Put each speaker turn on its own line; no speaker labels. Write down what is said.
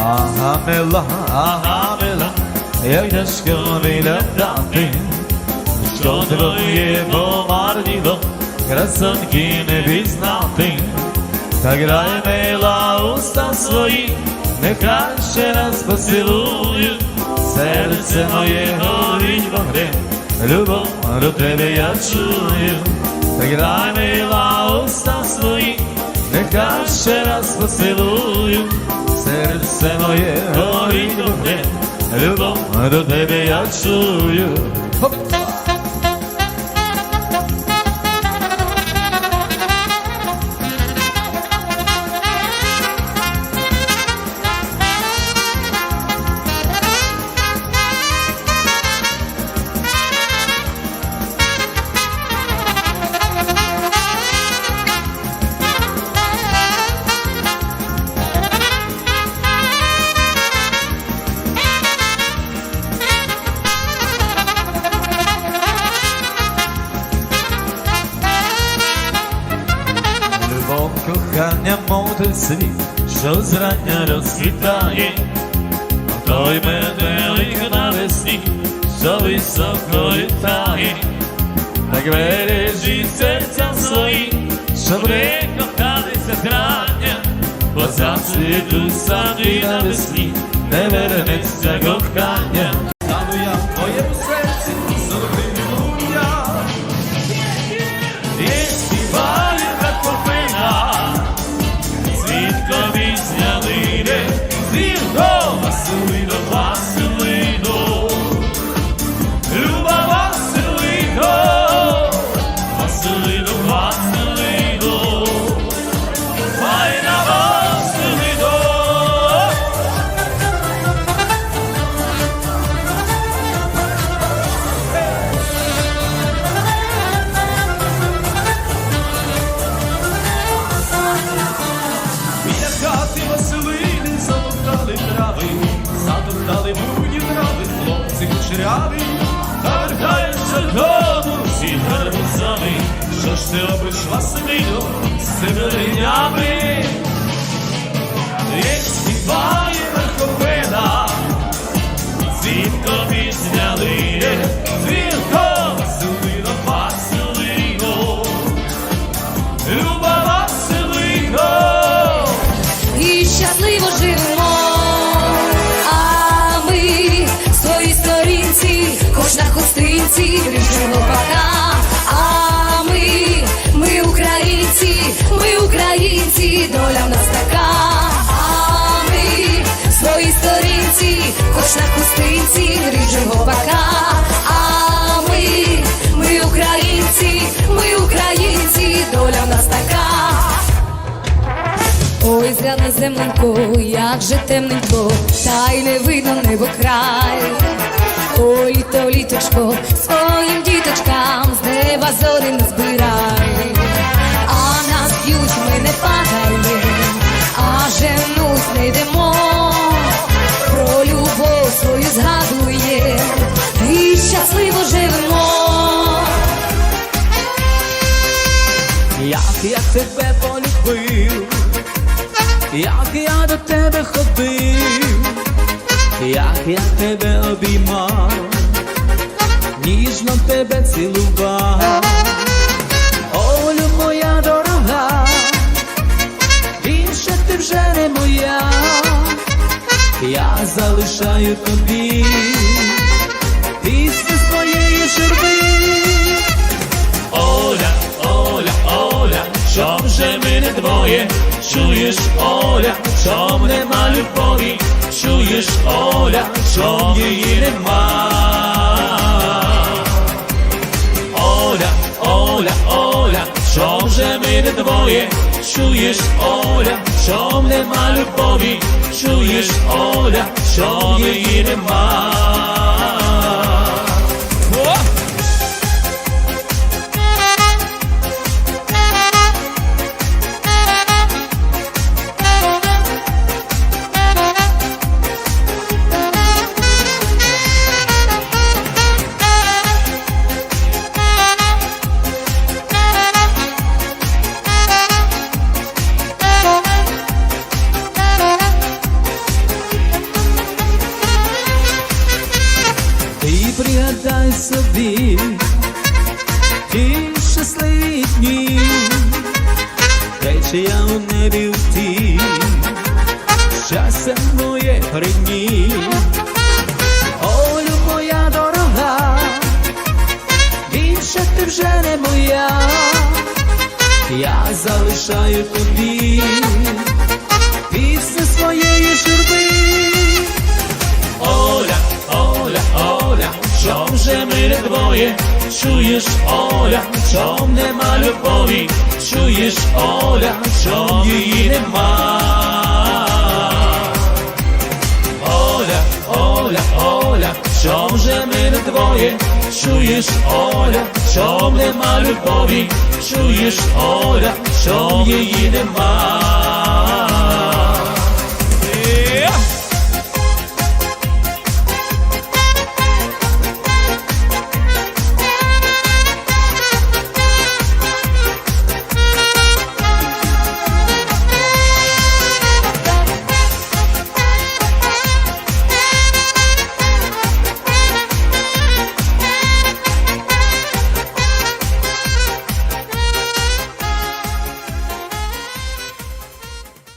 Ага, мила, як тяжко біля дати, що твоє помарніло, красоньки не пізнати. Та грай мила уста свої, нехай ще раз поцілую, серце моє горить вогнем, любов до тебе я чую. Та грай мила уста свої, нехай ще раз поцілую, серце моє горить вогнем, любов до тебе я чую. Той світ, що зрання розквітає, той метелик навесні, що високо літає, так бережіть серця свої, щоб не кохалися зрання, бо зацвіту сади навесні, не вернеться кохання. Затоптали буйні трави, хлопці кучеряві, та вертаються додому всі гарбузами. Що ж ти робиш, Василино,
на хустинці, ріжемо пока. А ми, ми українці, ми українці, доля в нас така. А ми своїй сторінці, хоч на хустинці, ріжемо пока. А ми, ми українці, ми українці, доля в нас така. Ой, зряна земленько, як же темненько, та й не видно небо край. Ой, літо, літочко, своїм діточкам з неба зорі не збирай. А нас б'ють, ми не падаємо, а женуть не йдемо. Про любов свою згадує і щасливо живемо.
Як я тебе полюбив, як я до тебе ходив, як я тебе обіймав, ніжно тебе цілував, Олю моя дорога, більше ти вже не моя, я залишаю тобі пісню своєї журби.
Оля, Оля, Оля, чом же ми не двоє? Чуєш, Оля, чом нема любові? Чуєш, Оля, що її нема? Оля, Оля, Оля, що вже ми не двоє? Чуєш, Оля, що нема любові? Чуєш, Оля, що її нема?
Пригадай собі. Ті щасливі дні, Речі я у небі втім, щастя моє придні. Олю моя дорога, більше ти вже не моя, я залишаю тобі
ми не двоє? Чуєш, Оля, чом нема любові? Чуєш, Оля, чом її нема? Оля, Оля, Оля, чом же ми не двоє? Чуєш, Оля, чом нема любові? Чуєш, Оля, чом її нема?